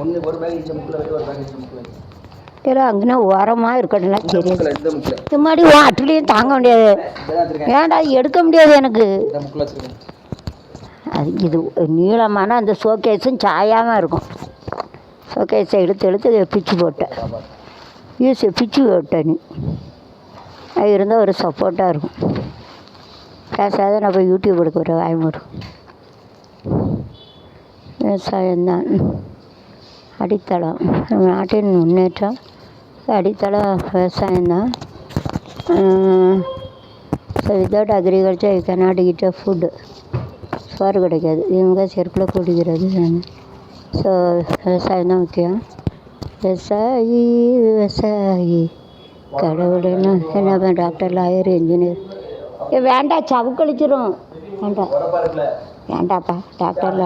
ஒன்று ஒரு பேக் இந்த முக்கில் வை ஒரு பேக் இந்த முக்கில் வை இல்லை அங்கே ஓரமாக இருக்கணும்னா சரி. இந்த மாதிரி உன் அட்லையும் தாங்க முடியாது. ஏன்டா எடுக்க முடியாது எனக்கு? அது இது நீளமான அந்த ஷோகேஸும் சாயாமல் இருக்கும். ஷோகேஸை எடுத்து எடுத்து இதை பிச்சு போட்டேன். யூஸை பிச்சு போட்டேன் நீ. அது இருந்தால் ஒரு சப்போர்ட்டாக இருக்கும். பேசாத நான் போய் யூடியூப் எடுக்க ஒரு வாய்மூடு விவசாயம்தான். அடித்தளம். நம்ம நாட்டின் முன்னேற்றம் அடித்தளம் விவசாயம்தான். So without agriculture you cannot eat food சோறு கிடைக்காது. இவங்க செருப்பில் குடிக்கிறது ஸோ விவசாயம் தான் முக்கியம். விவசாயி விவசாயி. கடவுள்னு என்ன பண்ண டாக்டர் லாயர் இன்ஜினியர் வேண்டாம் சவுக்கழிச்சிரும் வேண்டாம். வேண்டாப்பா டாக்டர்